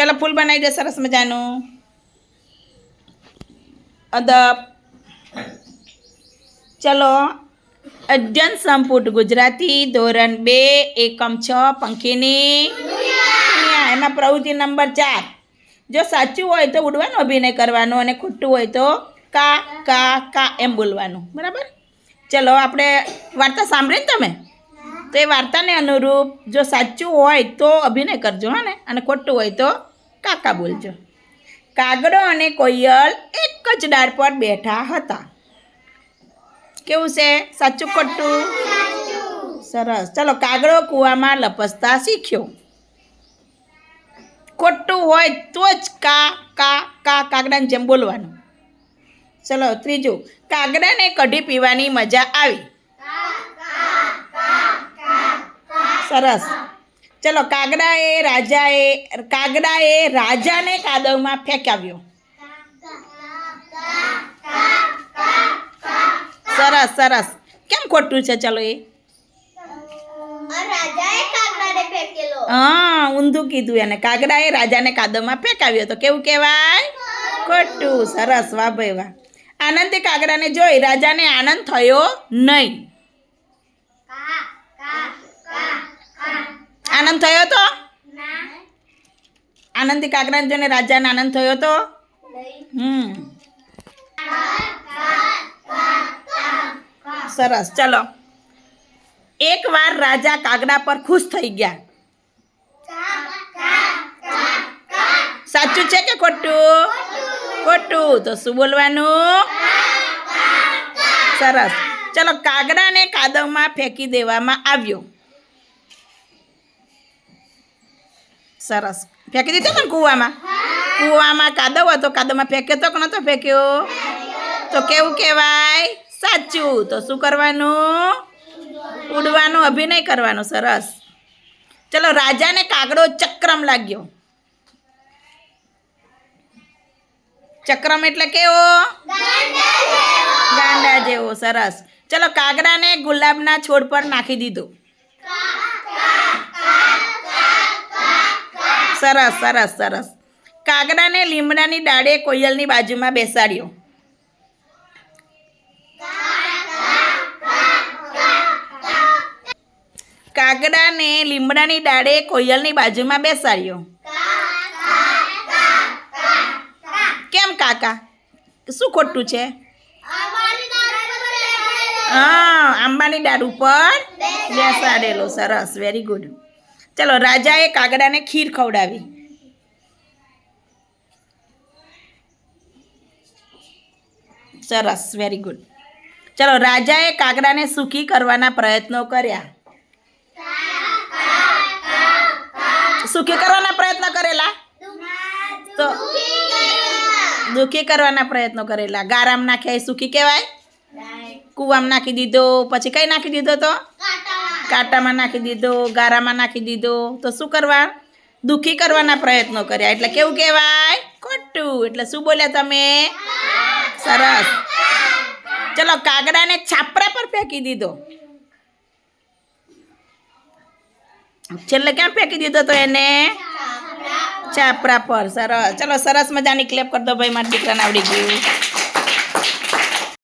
ચલો ફૂલ બનાવી દે, સરસ મજાનું. અદબ. ચલો, અધ્યયન સંપુટ ગુજરાતી, ધોરણ બે, એકમ છ, પંખીની. એમાં પ્રવૃત્તિ નંબર ચાર. જો સાચું હોય તો ઉડવાનો અભિનય કરવાનો અને ખોટું હોય તો કા કા કા એમ બોલવાનું. બરાબર? ચલો, આપણે વાર્તા સાંભળીને તમે? તો એ વાર્તાને અનુરૂપ જો સાચું હોય તો અભિનય કરજો, હા ને? અને ખોટું હોય તો કાકા બોલજો. કાગડો અને કોયલ એક જ ડાર પર બેઠા હતા. કેવું છે? સાચું કટ્ટું સરસ. ચલો, કાગડો કૂવામાં લપસતા શીખ્યો. ખોટું હોય તો જ કા કા કા કાગડાને જેમ બોલવાનું. ચલો, ત્રીજું. કાગડાને કઢી પીવાની મજા આવી. સરસ. ચલો કાગડાએ રાજાએ કાગડાએ રાજાને કાદવમાં ફેંકાવ્યો. સરસ સરસ. કેમ ખોટું છે ચલો એ? હા ઊંધું કીધું એને. કાગડાએ રાજાને કાદવમાં ફેંકાવ્યો તો કેવું કહેવાય? ખોટું. સરસ. વાહ ભાઈ વાહ. આનંદે કાગડાને જોઈ. રાજાને આનંદ થયો નહીં કા કા કા કા આનંદ થયો હતો ના. આનંદી કાગડાને જોઈને રાજાને આનંદ થયો તો? હમ. સરસ. ચલો. એકવાર રાજા કાગડા પર ખુશ થઈ ગયા. સાચું છે કે ખોટું? ખોટું. તો શું બોલવાનું? સરસ. ચલો કાગડાને કાદવમાં ફેંકી દેવામાં આવ્યો. સરસ. ફેંકી દીધો ને કૂવામાં? કૂવામાં કાદવ હતો. કાદવમાં ફેંક્યો તો કે નતો ફેંક્યો? તો કેવું કહેવાય? સાચું. તો શું કરવાનું? ઉડવાનું, અભિનય કરવાનો. સરસ. ચલો, રાજાને કાગડો ચક્રમ લાગ્યો. ચક્રમ એટલે કેવો? ગાંડા જેવો. સરસ. ચલો, કાગડાને ગુલાબના છોડ પર નાખી દીધો. સરસ સરસ સરસ. કાગડાને લીમડાની ડાળે કોયલની બાજુમાં બેસાડ્યો. કાગડાને લીમડાની ડાળે કોયલની બાજુમાં બેસાડ્યો. કેમ કાકા? શું ખોટું છે? હા, આંબાની ડાળ ઉપર બેસાડેલો. સરસ વેરી ગુડ ચલો, રાજાએ કાગડાને ખીર ખવડાવી. સરસ વેરી ગુડ ચલો, રાજાએ કાગડાને સુખી કરવાના પ્રયત્નો કર્યા. સુખી કરવાના પ્રયત્ન કરેલા? તો દુઃખી કરવાના પ્રયત્નો કરેલા. ગારામ નાખ્યા એ સુખી કહેવાય? કૂવામાં નાખી દીધો, પછી કઈ નાખી દીધો તો? કાંટામાં નાખી દીધો, ગારામાં નાખી દીધો. તો શું કરવા? દુઃખી કરવાના પ્રયત્નો કર્યા. એટલે કેવું કહેવાય? ખોટું. એટલે શું બોલ્યા તમે? સરસ. ચલો, કાગડાને છાપરા પર ફેંકી દીધો. છેલ્લે ક્યાં ફેંકી દીધો તો એને? છાપરા પર. સરસ. ચલો, સરસ મજાની ક્લેપ કરી દો ભાઈ, મારા દીકરાને આવડી ગયું.